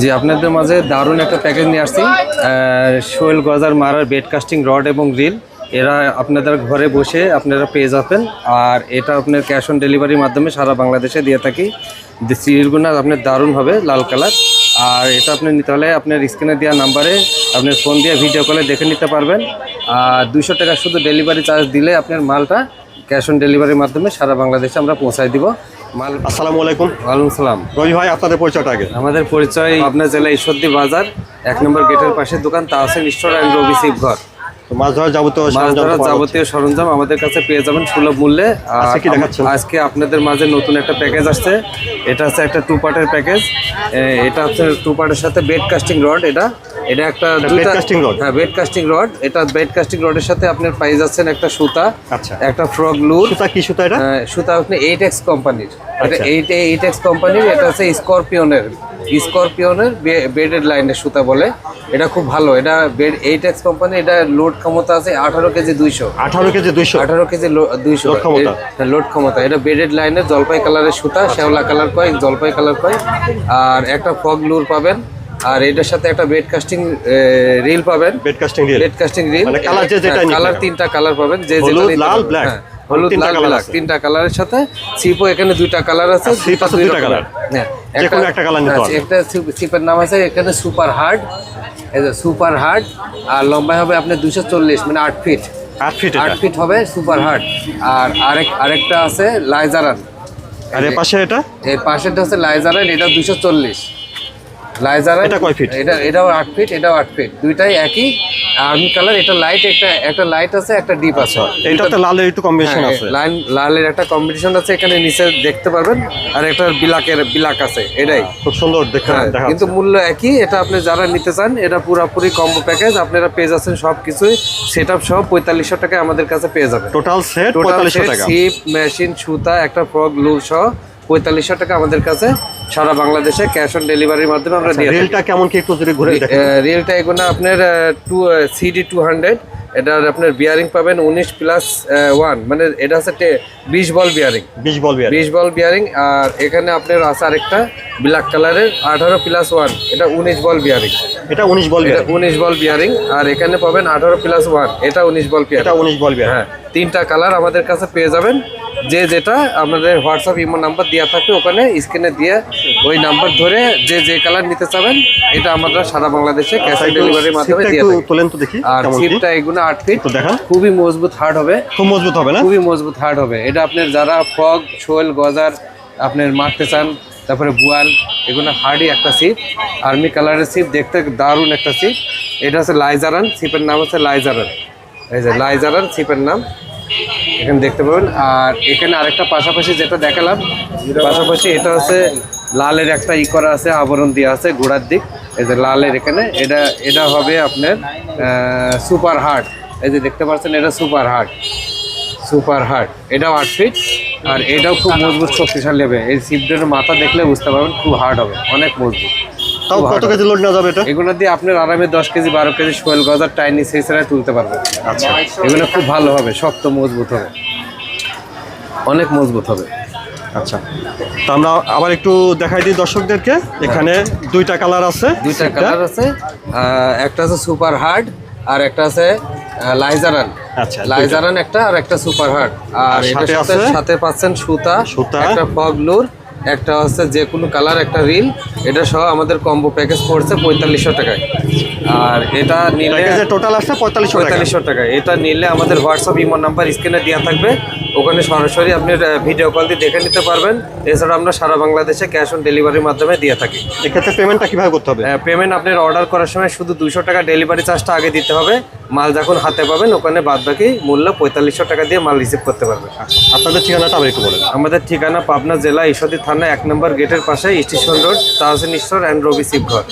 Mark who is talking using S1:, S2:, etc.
S1: জি, আপনাদের মাঝে দারুণ একটা প্যাকেজ নিয়ে আসছি। শোয়েল গজার মারার বেড কাস্টিং রড এবং গ্রিল এরা আপনাদের ঘরে বসে আপনারা পেয়ে যাবেন। আর এটা আপনার ক্যাশ অন ডেলিভারির মাধ্যমে সারা বাংলাদেশে দিয়ে থাকি। সিরিলগুলো আপনার দারুণ হবে, লাল কালার। আর এটা আপনি নিতে হলে আপনার স্ক্রিনে দেওয়া নাম্বারে আপনার ফোন দিয়ে ভিডিও কলে দেখে নিতে পারবেন। আর দুশো টাকা শুধু ডেলিভারি চার্জ দিলে আপনার মালটা ক্যাশ অন ডেলিভারির মাধ্যমে সারা বাংলাদেশে আমরা পৌঁছায় দিব। মাল
S2: আসসালামু আলাইকুম।
S1: ওয়ালাইকুম সালাম।
S2: রবি ভাই আপনাদের পরিচয়টা আগে।
S1: আমাদের পরিচয় আপনার জেলা ঈশ্বরদী বাজার এক নম্বর গেটের পাশে দোকান তাহসেন স্টোর অ্যান্ড রবি
S2: তো মাছ ধরার যাবতীয়
S1: যাবতীয় সরঞ্জাম আমাদের কাছে পেয়ে যাবেন সুলভ মূল্যে।
S2: দেখাচ্ছেন?
S1: আজকে আপনাদের মাঝে নতুন একটা প্যাকেজ আসছে। এটা হচ্ছে একটা টু পার্টের প্যাকেজ। এটা হচ্ছে টু পার্টের সাথে বেড কাস্টিং রড এটা এটা একটা
S2: bed casting rod?
S1: হ্যাঁ বেড কাস্টিং রড এটা বেড কাস্টিং রডের সাথে আপনার পাই যাচ্ছেন একটা সুতা
S2: আচ্ছা।
S1: একটা ফ্রগ লুর
S2: সুতা কি সুতা এটা?
S1: সুতা আপনি এইট এক্স কোম্পানির এটা
S2: আচ্ছা।
S1: এইট এইট এক্স কোম্পানির এটা হচ্ছে স্করপিয়নের স্করপিয়নের বেডেড লাইনের সুতা বলে। এটা খুব ভালো। এটা বেড এইট এক্স কোম্পানি এটা লোড ক্ষমতা আছে আঠারো কেজি দুইশো।
S2: আঠারো কেজি দুইশো?
S1: আঠারো কেজি দুইশো।
S2: লোড ক্ষমতা?
S1: লোড ক্ষমতা। এটা বেডেড লাইনের জলপাই কালারের সুতা শ্যাওলা কালার কয় জলপাই কালার কয়। আর একটা ফগ লুর পাবেন। আর এটার সাথে একটা বেড কাস্টিং রিল পাবেন।
S2: Bait casting reel
S1: bait casting reel
S2: মানে কালার যে হ্যাঁ, যেটা
S1: কালার তিনটা কালার পাবেন যে যেটা
S2: লাল ব্ল্যাক
S1: মানে হলুদ লাল ব্ল্যাক তিনটা কালারের সাথে সিপও এখানে দুইটা কালার আছে
S2: সিপ আছে দুইটা কালার
S1: হ্যাঁ
S2: যেকোনো একটা কালার নিতে
S1: হ্যাঁ,
S2: পারবেন।
S1: একটা সিপের নাম আছে এখানে সুপার হার্ড এই যে সুপার হার্ড আর লম্বা হবে আপনি 240 মানে 8 ফিট
S2: 8 ফিট 8
S1: ফিট হবে সুপার হার্ড আর আরেক আরেকটা আছে লাইজারান
S2: আর এর পাশে এটা?
S1: এর পাশেটা হচ্ছে লাইজারান এটা 240 এটাও ফিট দুইটাই একই। আর্মি কালার লাইট একটা একটা লাইট আছে একটা ডিপ আছে। হ্যাঁ, লাল একটা আছে এখানে নিচে দেখতে পারবেন। আর একটা বিলাকের বিলাক আছে এটাই।
S2: খুব সুন্দর
S1: হ্যাঁ, কিন্তু মূল্য একই এটা আপনি যারা নিতে চান এটা পুরোপুরি কম্বো প্যাকেজ আপনারা পেয়ে যাচ্ছেন সবকিছুই। সেট আপ সব পঁয়তাল্লিশশো টাকায় আমাদের কাছে পেয়ে যাবেন।
S2: টোটাল সেট
S1: মেশিন সুতা একটা ফ্রক লুল সহ পঁয়তাল্লিশশো টাকা আমাদের কাছে সারা বাংলাদেশে ক্যাশ অন ডেলিভারির মাধ্যমে আমরা দিয়ে থাকি।
S2: কেমন কি একটু যদি ঘুরে
S1: রিয়েলটা এগুলো আপনার টু সিডি টু হান্ড্রেড এটার আপনার বিয়ারিং পাবেন উনিশ প্লাস ওয়ান মানে এটা হচ্ছে বিশ বল বিয়ারিং
S2: বিশ বলবি আর
S1: বিশ বল বিয়ারিং আর এখানে আপনার আছে আরেকটা ব্ল্যাক কালারের আঠারো প্লাস ওয়ান এটা উনিশ বল বিয়ারিং
S2: এটা উনিশ বল
S1: এটা উনিশ বল বিয়ারিং আর এখানে পাবেন আঠারো প্লাস ওয়ান এটা উনিশ বল বিয়ারিং
S2: এটা উনিশ বলবি
S1: হ্যাঁ তিনটা কালার আমাদের কাছে পেয়ে যাবেন। যে যেটা আমাদের হোয়াটসঅ্যাপ ইমো নাম্বার দেওয়া থাকবে ওখানে স্ক্রিনে দিয়ে ওই নাম্বার ধরে যে যে কালার নিতে চাবেন এটা আমরা সারা বাংলাদেশে ক্যাশ অন ডেলিভারির মাধ্যমে দিয়ে
S2: একটু
S1: থাকি।
S2: তোলেন তো দেখি
S1: আর সিপটা এগুলো আট ফিট
S2: একটু দেখান।
S1: খুবই মজবুত হার্ড হবে।
S2: খুব মজবুত হবে না?
S1: খুবই মজবুত হার্ড হবে। এটা আপনার যারা ফগ শোল গজার আপনার মারতে চান তারপরে বুয়াল এগুলো হার্ডই একটা সিপ আর্মি কালারের সিপ দেখতে দারুণ একটা সিপ এটা হচ্ছে লাইজারান সিপের নাম হচ্ছে লাইজারান এই যে লাইজারান সিপের নাম। এখানে দেখতে পাবেন। আর এখানে আরেকটা পাশাপাশি যেটা দেখালাম, পাশাপাশি এটা হচ্ছে লালের একটা ই করা আছে, আবরণ দেওয়া আছে গোড়ার দিক। এই যে লালের এখানে, এটা এটা হবে আপনার সুপার হার্ট এই যে দেখতে পাচ্ছেন, এটা সুপার হার্ট সুপার হার্ট এটাও আট ফিট আর এটাও খুব মজবুত, শক্তিশালী হবে। এই সিপডের মাথা দেখলে বুঝতে পারবেন, খুব হার্ড হবে। অনেক মজবুত।
S2: তাও কত কেজি লোড নেওয়া যাবে এটা?
S1: এগুলো দিয়ে আপনার আরামে দশ কেজি বারো কেজি শোয়েল গজার টাইনি ছাড়াই তুলতে পারবেন।
S2: আচ্ছা।
S1: এগুলো খুব ভালো হবে শক্ত মজবুত হবে। অনেক মজবুত হবে।
S2: আচ্ছা। তো আমরা আবার একটু দেখাই দিই দর্শকদেরকে। এখানে দুইটা কালার আছে
S1: দুইটা কালার আছে একটা আছে সুপার হার্ড আর একটা আছে লাইজারান।
S2: আচ্ছা,
S1: লাইজারান একটা আর একটা সুপার হার্ড। আর এটার
S2: সাথে
S1: পাচ্ছেন সুতা
S2: সুতা।
S1: একটা ফগ লুর একটা হচ্ছে যে কোনো কালার একটা রিল এটা সহ আমাদের কম্বো প্যাকেজ পড়ছে পঁয়তাল্লিশশো টাকায়। আর এটা নিলে
S2: টোটাল আসছে পঁয়তাল্লিশশো
S1: পঁয়তাল্লিশশো টাকা। এটা নিলে আমাদের হোয়াটসঅ্যাপ ইমো নাম্বার স্ক্রিনে দেওয়া থাকবে। ওখানে সরাসরি আপনি ভিডিও কল দিয়ে দেখে নিতে পারবেন। এছাড়া আমরা সারা বাংলাদেশে ক্যাশ অন ডেলিভারির মাধ্যমে দিয়ে থাকি।
S2: এক্ষেত্রে পেমেন্টটা কীভাবে করতে হবে?
S1: পেমেন্ট আপনার অর্ডার করার সময় শুধু দুশো টাকা ডেলিভারি চার্জটা আগে দিতে হবে। মাল যখন হাতে পাবেন ওখানে বাদ বাকি মূল্য পঁয়তাল্লিশশো টাকা দিয়ে মাল রিসিভ করতে পারবেন।
S2: আপনাদের ঠিকানাটা আবার একটু বলেন।
S1: আমাদের ঠিকানা পাবনা জেলা ঈশ্বরদী থানা এক নম্বর গেটের পাশে station road Tahsin store and Robi Shibghar.